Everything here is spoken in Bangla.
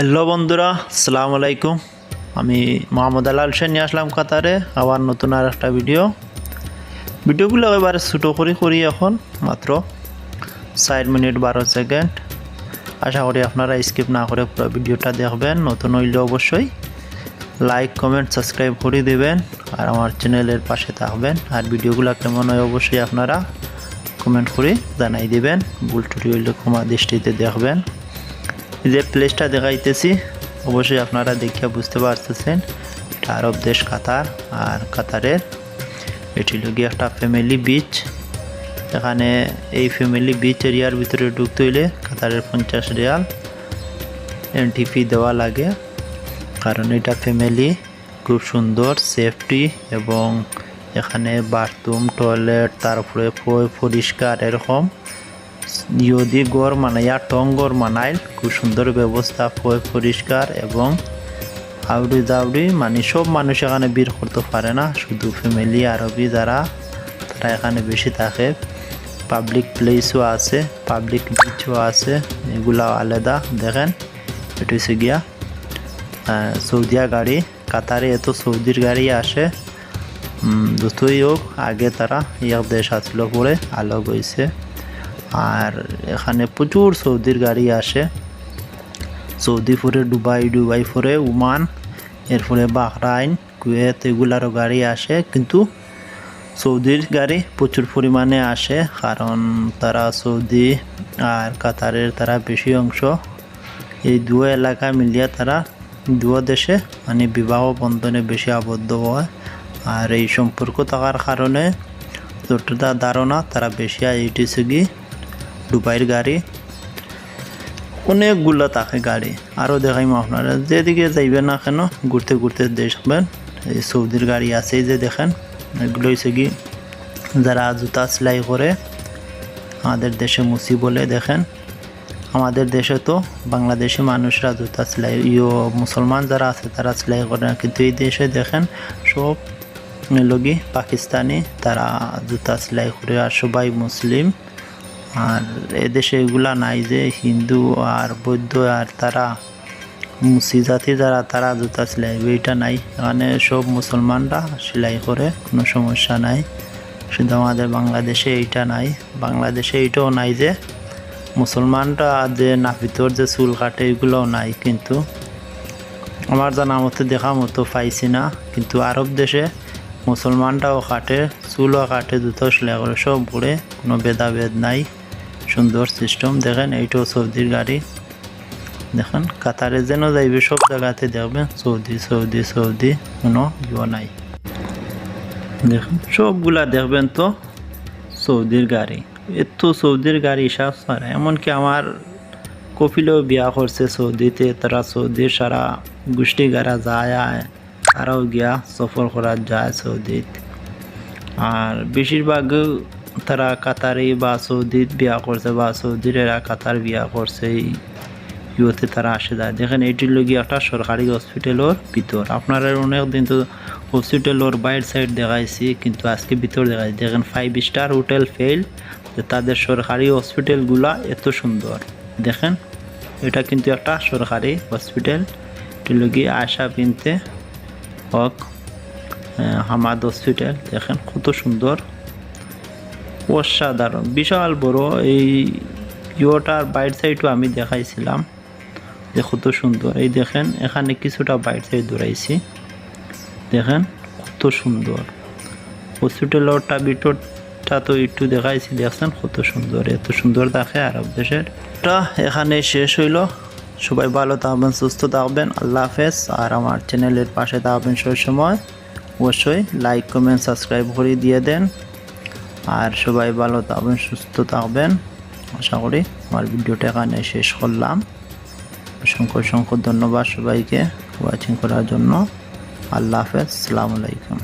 হ্যালো বন্ধুরা, আসসালামু আলাইকুম। আমি মোহাম্মদ আলাল সেন নিয়ে আসলাম কাতারে, আবার নতুন আর একটা ভিডিও। ভিডিওগুলো এবারে ছোটো করে করি এখন, মাত্র চার মিনিট বারো সেকেন্ড। আশা করি আপনারা স্কিপ না করে পুরো ভিডিওটা দেখবেন, নতুন হইলে অবশ্যই লাইক কমেন্ট সাবস্ক্রাইব করে দেবেন, আর আমার চ্যানেলের পাশে থাকবেন। আর ভিডিওগুলো কেমন হয় অবশ্যই আপনারা কমেন্ট করে জানাই দেবেন, ভুল টুটি হইলে ক্ষমা দৃষ্টিতে দেখবেন। যে প্লেসটা দেখাইতেছি, অবশ্যই আপনারা দেখিয়া বুঝতে পারতেছেন। এটা আরব দেশ কাতার, আর কাতারের এটি লগি একটা ফ্যামিলি বিচ এখানে এই ফ্যামিলি বিচ এরিয়ার ভিতরে ঢুকতে হইলে কাতারের পঞ্চাশ রিয়াল এন্ট্রি ফি দেওয়া লাগে। কারণ এটা ফ্যামিলি খুব সুন্দর সেফটি এবং এখানে বাথরুম টয়লেট তারপরে পরিষ্কার, এরকম। যদি গড় মানাইয়া টং গড় মানাইল, খুব সুন্দর ব্যবস্থা পরিষ্কার এবং আউডি দাউডি মানে সব মানুষ এখানে বীর করতে পারে না। শুধু ফ্যামিলি আরবি যারা, তারা এখানে বেশি থাকে। পাবলিক প্লেসও আছে পাবলিক বিচও আছে, এগুলা আলাদা। দেখেন, এটা হচ্ছে গিয়া সৌদিয়া গাড়ি। কাতারে এত সৌদির গাড়ি আসে। যতই হোক, আগে তারা ইয়ার দেশ আসলো পরে আলো হয়েছে আর এখানে প্রচুর সৌদির গাড়ি আসে। সৌদি ফুরে, দুবাই দুবাই ফুরে, ওমান এরপরে বাহরাইন, কুয়েত, এগুলারও গাড়ি আসে। কিন্তু সৌদির গাড়ি প্রচুর পরিমাণে আসে, কারণ তারা সৌদি আর কাতারের তারা বেশি অংশ। এই দুও এলাকা মিলিয়ে তারা দুও দেশে মানে বিবাহ বন্ধনে বেশি আবদ্ধ হয়। আর এই সম্পর্ক থাকার কারণে যতটা ধারণা তারা বেশি এইটিছে কি দুবাইয়ের গাড়ি অনেকগুলো থাকে গাড়ি। আরও দেখাইম আপনারা যেদিকে যাইবেন না কেন, ঘুরতে ঘুরতে দেখবেন এই সৌদির গাড়ি আছে যে দেখেন এগুলো হচ্ছে কি যারা জুতা সেলাই করে আমাদের দেশে মুসি বলে দেখেন। আমাদের দেশে তো বাংলাদেশি মানুষরা জুতা সেলাই ইয়ো মুসলমান যারা আছে তারা সেলাই করে না, কিন্তু এই দেশে দেখেন, সব লগি পাকিস্তানি তারা জুতা সেলাই করে আর সবাই মুসলিম। আর এদেশে এগুলা নাই যে হিন্দু আর বৌদ্ধ আর তারা মুসি জাতি যারা, তারা জুতা সেলাই এটা নাই। এখানে সব মুসলমানরা সেলাই করে, কোনো সমস্যা নাই। শুধু আমাদের বাংলাদেশে এইটা নাই। বাংলাদেশে এইটাও নাই যে মুসলমানরা যে নাপিতর যে চুল কাটে, এগুলোও নাই কিন্তু। আমার জানা মতো দেখা মতো পাইছি না, কিন্তু আরব দেশে মুসলমানরাও কাটে, চুলও কাটে জুতো সেলাই করে, সব করে কোনো ভেদাভেদ নাই। সুন্দর সিস্টেম দেখেন এইটাও সৌদির গাড়ি। দেখেন, কাতারে যেন যাইবে, সব জায়গাতে দেখবেন সৌদি সৌদি সৌদি, কোনো ইয়ে নাই। দেখুন, সবগুলা দেখবেন তো সৌদির গাড়ি। এত সৌদির গাড়ি হিসাব ছাড়া এমনকি আমার কপিলেও বিয়া করছে সৌদিতে, তারা সৌদির সারা গোষ্ঠী গাড়া যায়, আয়, তারাও গিয়া সফর করা যায় সৌদিত। আর বেশিরভাগ তারা কাতারি বা সৌদিত বিয়া করছে বা সৌদির এরা কাতার বিয়া করছে ইউতে তারা আসে যায়। দেখেন এইটির লগি একটা সরকারি হসপিটালের ভিতর। আপনারা অনেক দিন তো হসপিটালের বাইর সাইড দেখাইছি, কিন্তু আজকে ভিতর দেখাইছি দেখেন ফাইভ স্টার হোটেল ফেল যে তাদের সরকারি হসপিটালগুলা এত সুন্দর। দেখেন, এটা কিন্তু একটা সরকারি হসপিটাল এটি লগি আশা পিনতে হক হামাদ হসপিটাল দেখেন, কত সুন্দর। অসাধারণ। বিশাল বড় এই ইয়োটার বাইর সাইডও আমি দেখাইছিলাম। যে কত সুন্দর। এই দেখেন, এখানে কিছুটা বাইর সাইড দৌড়াইছি। দেখেন, কত সুন্দর। হসপিটালটা ভিতরটা তো একটু দেখাইছি, দেখছেন কত সুন্দর। এত সুন্দর দেখে আরব দেশের। এখানে শেষ হইল। সবাই ভালো থাকবেন, সুস্থ থাকবেন। আল্লাহ হাফেজ। আর আমার চ্যানেলের পাশে থাকবেন সব সময় অবশ্যই লাইক কমেন্ট সাবস্ক্রাইব করে দিয়ে দেন। আর সবাই ভালো থাকবেন, সুস্থ থাকবেন। আশা করি আমার ভিডিওটা এখানে শেষ করলাম। অসংখ্য অসংখ্য ধন্যবাদ সবাইকে ওয়াচিং করার জন্য। আল্লাহ হাফেজ আলাইকুম।